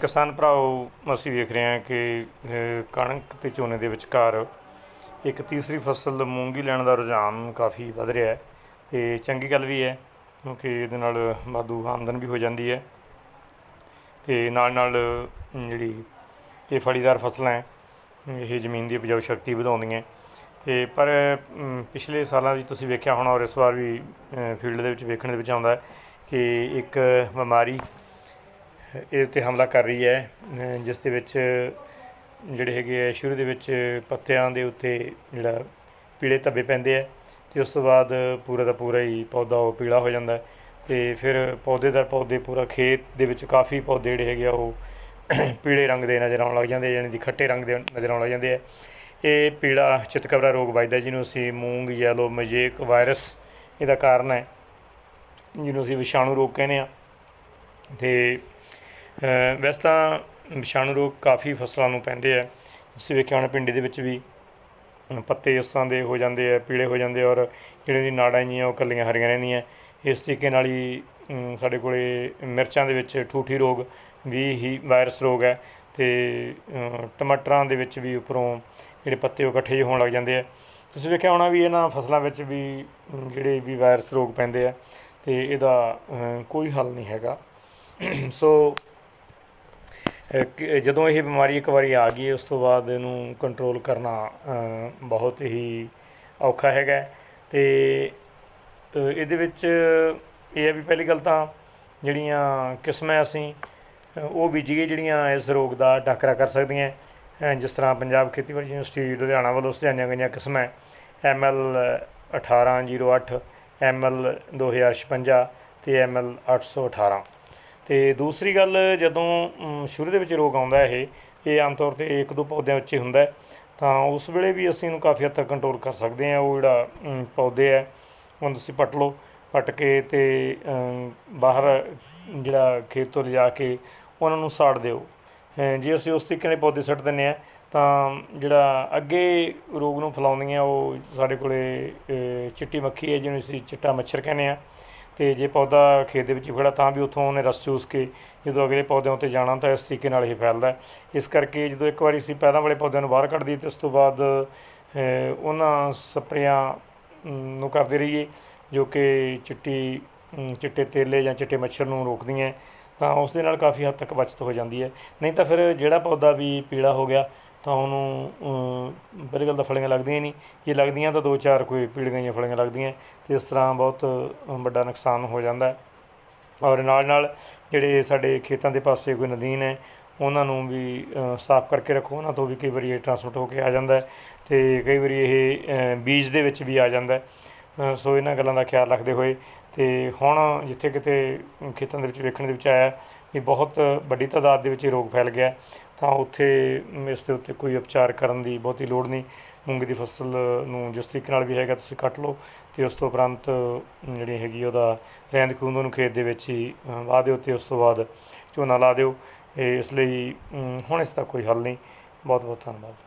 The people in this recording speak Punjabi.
ਕਿਸਾਨ ਭਰਾਓ, ਅਸੀਂ ਵੇਖ ਰਹੇ ਹਾਂ ਕਿ ਕਣਕ ਤੇ ਝੋਨੇ ਦੇ ਵਿਚਕਾਰ ਇੱਕ ਤੀਸਰੀ ਫਸਲ ਮੂੰਗੀ ਲੈਣ ਦਾ ਰੁਝਾਨ ਕਾਫੀ ਵੱਧ ਰਿਹਾ ਹੈ ਤੇ ਚੰਗੀ ਗੱਲ ਵੀ ਹੈ, ਕਿਉਂਕਿ ਇਹਦੇ ਨਾਲ ਵਾਧੂ ਆਮਦਨ ਵੀ ਹੋ ਜਾਂਦੀ ਹੈ ਤੇ ਨਾਲ ਨਾਲ ਜਿਹੜੀ ਇਹ ਫਲੀਦਾਰ ਫਸਲਾਂ ਹੈ, ਇਹ ਜ਼ਮੀਨ ਦੀ ਉਪਜਾਊ ਸ਼ਕਤੀ ਵਧਾਉਂਦੀਆਂ ਤੇ ਪਰ ਪਿਛਲੇ ਸਾਲਾਂ ਵਿੱਚ ਤੁਸੀਂ ਵੇਖਿਆ ਹੋਣਾ ਔਰ ਇਸ ਵਾਰ ਵੀ ਫੀਲਡ ਦੇ ਵਿੱਚ ਵੇਖਣ ਦੇ ਵਿੱਚ ਆਉਂਦਾ ਕਿ ਇੱਕ ਬਿਮਾਰੀ ਇਹਦੇ ਉੱਤੇ ਹਮਲਾ ਕਰ ਰਹੀ ਹੈ ਜਿਸ ਦੇ ਵਿੱਚ ਜਿਹੜੇ ਹੈਗੇ ਆ, ਸ਼ੁਰੂ ਦੇ ਵਿੱਚ ਪੱਤਿਆਂ ਦੇ ਉੱਤੇ ਜਿਹੜਾ ਪੀਲੇ ਧੱਬੇ ਪੈਂਦੇ ਆ ਤੇ ਉਸ ਤੋਂ ਬਾਅਦ ਪੂਰਾ ਦਾ ਪੂਰਾ ਹੀ ਪੌਦਾ ਉਹ ਪੀਲਾ ਹੋ ਜਾਂਦਾ ਹੈ ਤੇ ਫਿਰ ਪੌਦੇ ਦਾ ਪੌਦੇ ਪੂਰਾ ਖੇਤ ਦੇ ਵਿੱਚ ਕਾਫੀ ਪੌਦੇ ਜਿਹੜੇ ਹੈਗੇ ਆ ਉਹ ਪੀਲੇ ਰੰਗ ਦੇ ਨਜ਼ਰ ਆਉਣ ਲੱਗ ਜਾਂਦੇ ਯਾਨੀ ਕਿ ਖੱਟੇ ਰੰਗ ਦੇ ਨਜ਼ਰ ਆਉਣ ਲੱਗ ਜਾਂਦੇ ਆ। ਇਹ ਪੀਲਾ ਚਿਤਕਬਰਾ ਰੋਗ ਵੱਜਦਾ ਜਿਹਨੂੰ ਅਸੀਂ ਮੂੰਗ ਯੈਲੋ ਮਜੇਕ ਵਾਇਰਸ ਇਹਦਾ ਕਾਰਨ ਹੈ, ਜਿਹਨੂੰ ਅਸੀਂ ਵਿਸ਼ਾਣੂ ਰੋਗ ਕਹਿੰਦੇ ਆ। ਤੇ ਵੈਸੇ ਤਾਂ ਵਿਸ਼ਾਣੂ ਰੋਗ ਕਾਫੀ ਫਸਲਾਂ ਨੂੰ ਪੈਂਦੇ ਆ। ਤੁਸੀਂ ਵੇਖਿਆ ਹੋਣਾ ਪਿੰਡੀ ਦੇ ਵਿੱਚ ਵੀ ਪੱਤੇ ਇਸ ਤਰ੍ਹਾਂ ਦੇ ਹੋ ਜਾਂਦੇ ਆ, ਪੀਲੇ ਹੋ ਜਾਂਦੇ ਔਰ ਜਿਹੜੇ ਦੀ ਨਾੜਾਂ ਜੀਆਂ ਉਹ ਕੱਲੀਆਂ ਹਰੀਆਂ ਰਹਿੰਦੀਆਂ। ਇਸ ਤਰੀਕੇ ਨਾਲ ਹੀ ਸਾਡੇ ਕੋਲੇ ਮਿਰਚਾਂ ਦੇ ਵਿੱਚ ਠੂਠੀ ਰੋਗ ਵੀ ਹੀ ਵਾਇਰਸ ਰੋਗ ਹੈ ਤੇ ਟਮਾਟਰਾਂ ਦੇ ਵਿੱਚ ਵੀ ਉੱਪਰੋਂ ਜਿਹੜੇ ਪੱਤੇ ਉਹ ਇਕੱਠੇ ਜਿਹੇ ਹੋਣ ਲੱਗ ਜਾਂਦੇ ਆ। ਤੁਸੀਂ ਵੇਖਿਆ ਹੋਣਾ ਵੀ ਇਹਨਾਂ ਫਸਲਾਂ ਵਿੱਚ ਵੀ ਜਿਹੜੇ ਵੀ ਵਾਇਰਸ ਰੋਗ ਪੈਂਦੇ ਆ ਤੇ ਇਹਦਾ ਕੋਈ ਹੱਲ ਨਹੀਂ ਹੈਗਾ। ਸੋ ਜਦੋਂ ਇਹ ਬਿਮਾਰੀ ਇੱਕ ਵਾਰੀ ਆ ਗਈ ਉਸ ਤੋਂ ਬਾਅਦ ਇਹਨੂੰ ਕੰਟਰੋਲ ਕਰਨਾ ਬਹੁਤ ਹੀ ਔਖਾ ਹੈਗਾ ਤੇ ਇਹਦੇ ਵਿੱਚ ਇਹ ਹੈ ਵੀ ਪਹਿਲੀ ਗੱਲ ਤਾਂ ਜਿਹੜੀਆਂ ਕਿਸਮਾਂ ਅਸੀਂ ਉਹ ਬੀਜੀਏ ਜਿਹੜੀਆਂ ਇਸ ਰੋਗ ਦਾ ਟਾਕਰਾ ਕਰ ਸਕਦੀਆਂ ਜਿਸ ਤਰ੍ਹਾਂ ਪੰਜਾਬ ਖੇਤੀਬਾੜੀ ਯੂਨੀਵਰਸਿਟੀ, ਲੁਧਿਆਣਾ ਵੱਲੋਂ ਸੁਝਾਈਆਂ ਗਈਆਂ ਕਿਸਮਾਂ ਐਮ ਐਲ 1808 ਐਮ ਐਲ 2056 ਤੇ ਐਮ ਐਲ 818 ਤੇ ਦੂਸਰੀ ਗੱਲ ਜਦੋਂ ਸ਼ੁਰੂ ਦੇ ਵਿੱਚ ਰੋਗ ਆਉਂਦਾ ਇਹ ਇਹ ਆਮ ਤੌਰ ਤੇ ਇੱਕ ਦੋ ਪੌਦਿਆਂ ਉੱਚੇ ਹੁੰਦਾ ਤਾਂ ਉਸ ਵੇਲੇ ਵੀ ਅਸੀਂ ਇਹਨੂੰ ਕਾਫੀ ਹੱਦ ਤੱਕ ਕੰਟਰੋਲ ਕਰ ਸਕਦੇ ਹਾਂ, ਉਹ ਜਿਹੜਾ ਪੌਦੇ ਹੈ, ਉਹਨੂੰ ਤੁਸੀਂ ਪੱਟ ਲਓ, ਪੱਟ ਕੇ ਤੇ ਬਾਹਰ ਜਿਹੜਾ ਖੇਤ ਤੋਂ ਲਿਜਾ ਕੇ ਉਹਨਾਂ ਨੂੰ ਸਾੜ ਦਿਓ। ਜੇ ਅਸੀਂ ਉਸ ਤਰੀਕੇ ਨਾਲ ਪੌਦੇ ਸੁੱਟ ਦਿੰਦੇ ਹਾਂ, ਤਾਂ ਜਿਹੜਾ ਅੱਗੇ ਰੋਗ ਨੂੰ ਫੈਲਾਉਂਦੀਆਂ ਉਹ ਸਾਡੇ ਕੋਲੇ ਚਿੱਟੀ ਮੱਖੀ ਹੈ, ਜਿਹਨੂੰ ਅਸੀਂ ਚਿੱਟਾ ਮੱਛਰ ਕਹਿੰਦੇ ਆ ਤੇ ਜੇ ਪੌਦਾ ਖੇਤ ਦੇ ਵਿੱਚ ਹੀ ਖੜਾ ਤਾਂ ਵੀ ਉੱਥੋਂ ਉਹਨੇ ਰਸ ਚੂਸ ਕੇ ਜਦੋਂ ਅਗਲੇ ਪੌਦਿਆਂ ਉੱਤੇ ਜਾਣਾ ਤਾਂ ਇਸ ਤਰੀਕੇ ਨਾਲ ਇਹ ਫੈਲਦਾ ਇਸ ਕਰਕੇ ਜਦੋਂ ਇੱਕ ਵਾਰੀ ਅਸੀਂ ਪਹਿਲਾਂ ਵਾਲੇ ਪੌਦਿਆਂ ਨੂੰ ਬਾਹਰ ਕੱਢ ਦਈਏ ਤੇ ਉਸ ਤੋਂ ਬਾਅਦ ਉਹਨਾਂ ਸਪਰੇਆਂ ਨੂੰ ਕਰਦੇ ਰਹੀਏ ਜੋ ਕਿ ਚਿੱਟੀ ਚਿੱਟੇ ਤੇਲੇ ਜਾਂ ਚਿੱਟੇ ਮੱਛਰ ਨੂੰ ਰੋਕਦੀਆਂ ਤਾਂ ਉਸ ਦੇ ਨਾਲ ਕਾਫੀ ਹੱਦ ਤੱਕ ਬਚਤ ਹੋ ਜਾਂਦੀ ਹੈ। ਨਹੀਂ ਤਾਂ ਫਿਰ ਜਿਹੜਾ ਪੌਦਾ ਵੀ ਪੀਲਾ ਹੋ ਗਿਆ ਤਾਂ ਉਹਨੂੰ ਪਹਿਲੀ ਗੱਲ ਤਾਂ ਫਲੀਆਂ ਲੱਗਦੀਆਂ ਹੀ ਨਹੀਂ। ਜੇ ਲੱਗਦੀਆਂ ਤਾਂ ਦੋ ਚਾਰ ਕੋਈ ਪੀਲੀਆਂ ਜਿਹੀਆਂ ਫਲੀਆਂ ਲੱਗਦੀਆਂ। ਤੇ ਇਸ ਤਰ੍ਹਾਂ ਬਹੁਤ ਵੱਡਾ ਨੁਕਸਾਨ ਹੋ ਜਾਂਦਾ ਹੈ। ਔਰ ਨਾਲ ਨਾਲ ਜਿਹੜੇ ਸਾਡੇ ਖੇਤਾਂ ਦੇ ਪਾਸੇ ਕੋਈ ਨਦੀਨ ਹੈ, ਉਹਨਾਂ ਨੂੰ ਵੀ ਸਾਫ਼ ਕਰਕੇ ਰੱਖੋ। ਉਹਨਾਂ ਤੋਂ ਵੀ ਕਈ ਵਾਰੀ ਇਹ ਟਰਾਂਸਪੋਰਟ ਹੋ ਕੇ ਆ ਜਾਂਦਾ ਹੈ ਤੇ ਕਈ ਵਾਰੀ ਇਹ ਬੀਜ ਦੇ ਵਿੱਚ ਵੀ ਆ ਜਾਂਦਾ ਸੋ ਇਹਨਾਂ ਗੱਲਾਂ ਦਾ ਖਿਆਲ ਰੱਖਦੇ ਹੋਏ ਤੇ ਹੁਣ ਜਿੱਥੇ ਕਿਤੇ ਖੇਤਾਂ ਦੇ ਵਿੱਚ ਵੇਖਣ ਦੇ ਵਿੱਚ ਆਇਆ ਵੀ ਬਹੁਤ ਵੱਡੀ ਤਾਦਾਦ ਦੇ ਵਿੱਚ ਇਹ ਰੋਗ ਫੈਲ ਗਿਆ। ਤਾਂ ਉੱਥੇ ਇਸ ਦੇ ਉੱਤੇ ਕੋਈ ਉਪਚਾਰ ਕਰਨ ਦੀ ਬਹੁਤੀ ਲੋੜ ਨਹੀਂ। ਮੂੰਗੀ ਦੀ ਫਸਲ ਨੂੰ ਜਿਸ ਤਰੀਕੇ ਨਾਲ ਵੀ ਹੈਗਾ, ਤੁਸੀਂ ਕੱਟ ਲਓ ਤੇ ਉਸ ਤੋਂ ਉਪਰੰਤ ਜਿਹੜੀ ਹੈਗੀ ਉਹਦਾ ਰਹਿੰਦ ਖੂੰਦ ਨੂੰ ਖੇਤ ਦੇ ਵਿੱਚ ਹੀ ਵਾਹ ਦਿਓ ਤੇ ਉਸ ਤੋਂ ਬਾਅਦ ਝੋਨਾ ਲਾ ਦਿਓ। ਇਹ ਇਸ ਲਈ ਹੁਣ ਇਸ ਦਾ ਕੋਈ ਹੱਲ ਨਹੀਂ। ਬਹੁਤ ਬਹੁਤ ਧੰਨਵਾਦ।